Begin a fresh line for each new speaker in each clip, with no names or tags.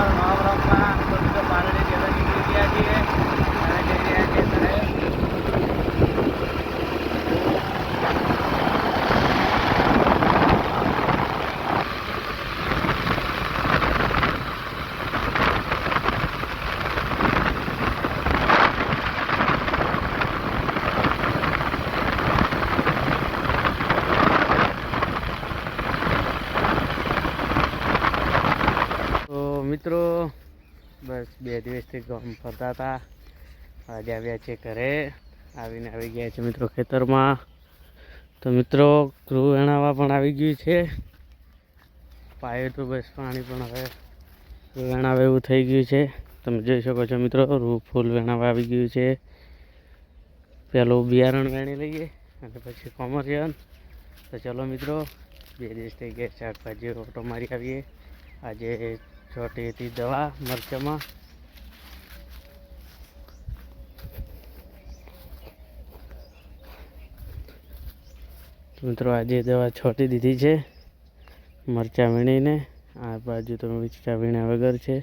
காரணம் બસ બે દિવસથી ગામ ફરતા હતા. આજે આવ્યા છે ઘરે. આવીને આવી ગયા છે મિત્રો ખેતરમાં. તો મિત્રો, ગૃહ વેણાવા પણ આવી ગયું છે. પાયો તો બસ પાણી પણ હવે વેણાવે એવું થઈ ગયું છે. તમે જોઈ શકો છો મિત્રો, રૂ ફૂલ વેણાવા આવી ગયું છે. પહેલું બિયારણ વેણી લઈએ અને પછી કોમર્શિયલ તો ચલો મિત્રો, બે દિવસ થઈ ગયા શાકભાજી ઓટો મારી આવીએ. આજે છોટી હતી દવા, મરચામાં. મિત્રો, આજે દવા છોટી દીધી છે, મરચાં વીણીને. આ બાજુ તો મરચાં વીણ્યા વગર છે.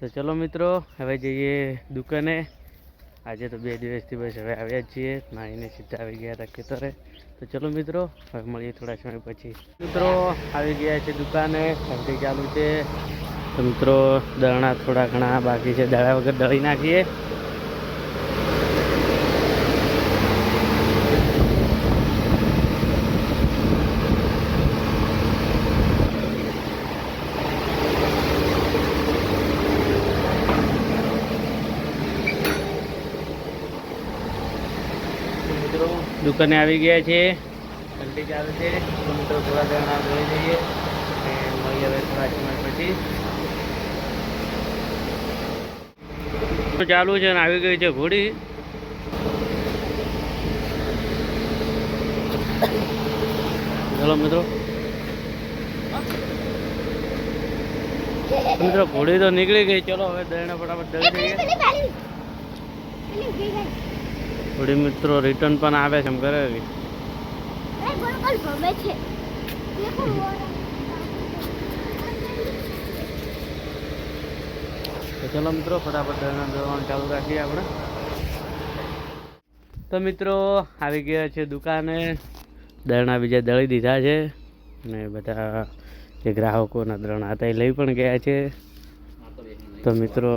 તો ચલો મિત્રો, હવે જઈએ દુકાને. આજે તો બે દિવસથી બસ હવે આવ્યા જ છીએ. નાહીને સીધા આવી ગયા હતા ખેતરે. તો ચલો મિત્રો, હવે મળીએ થોડા સમય પછી. મિત્રો, આવી ગયા છે દુકાને. ઠંડી ચાલુ છે. મિત્રો દળણા થોડા ઘણા બાકી છે. દાણા વગર દળી નાખીએ તો મિત્રો દુકાને આવી ગયા છે. ઠંડી ચાલે છે. તો મિત્રો થોડા દળણા જોઈ લઈએ અને મળી હવે થોડા સમય પછી. તો ચાલુ છે અને આવી ગઈ છે ઘોડી. ચલો મિત્રો. મિત્રો ઘોડી તો નીકળી ગઈ. ચલો હવે દળને ફટાફટ દઈ દઈએ. થોડી મિત્રો રિટર્ન પણ આવે છે એમ કરે છે. તો ચલો મિત્રો ફટાફટ દરના દળવાનું ચાલુ રાખીએ આપણે. તો મિત્રો આવી ગયા છે દુકાને. દરણા બીજા દળી દીધા છે. અને બધા જે ગ્રાહકોના દરણા હતા એ લઈ પણ ગયા છે. તો મિત્રો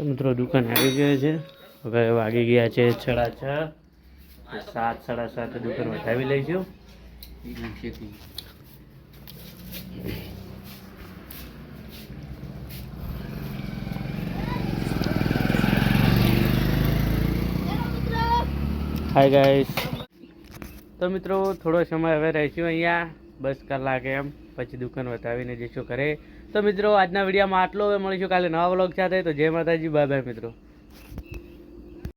મિત્રો, દુકાન આવી ગયો છે. હવે વાગી ગયા છે સાડા છ. સાત, સાડા સાત દુકાન વધાવી લઈશું. હાય ગાઈસ તો મિત્રો, થોડો સમય હવે રહીશું અહીંયા. બસ કલાકે એમ. પછી દુકાન વટાવીને જઈશું ઘરે. તો મિત્રો, આજના વિડીયોમાં આટલો. હવે મળીશું કાલે નવા વ્લોગ સાથે. તો જય માતાજી. બાય બાય મિત્રો.